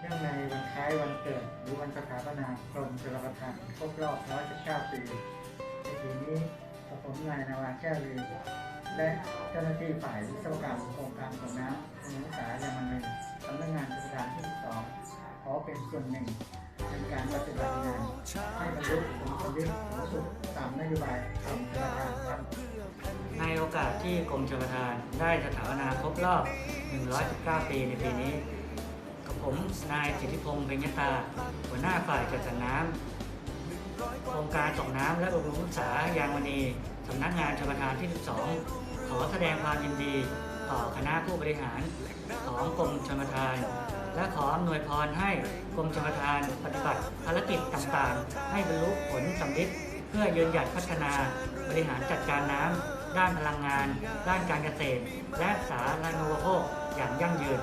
เนื่องในวันคล้ายวันเกิดหรือวันสถาปนากรมชลประทานครบรอบ 119 ปีในปีนี้กับผมนายนาวาแก้วลือและเจ้าหน้าที่ฝ่ายวิศวกรรมโครงการส่งน้ำของศึกษายามันหนึ่งสำนักงานชลประทานที่ 12 ขอเป็นส่วนหนึ่งในการปฏิบัติงานให้บรรลุผลสำเร็จสูงสุดตามนโยบายกรมชลประทานครับในโอกาสที่กรมชลประทานได้สถาปนาครบรอบ 119 ปีในปีนี้ นายสิทธิพงษ์เพ็ญยตา หัวหน้าฝ่ายจัดสรรน้ำโครงการส่งน้ำและบำรุงรักษายางมณีสำนักงานชลประทานที่ 12 ขอแสดงความยินดี ต่อคณะผู้บริหารของกรมชลประทาน และขออำนวยพรให้กรมชลประทานปฏิบัติภารกิจต่างๆ ให้บรรลุผลสำเร็จเพื่อยืนหยัดพัฒนาบริหารจัดการน้ำด้านพลังงาน ด้านการเกษตร และสาธารณูปโภคอย่างยั่งยืน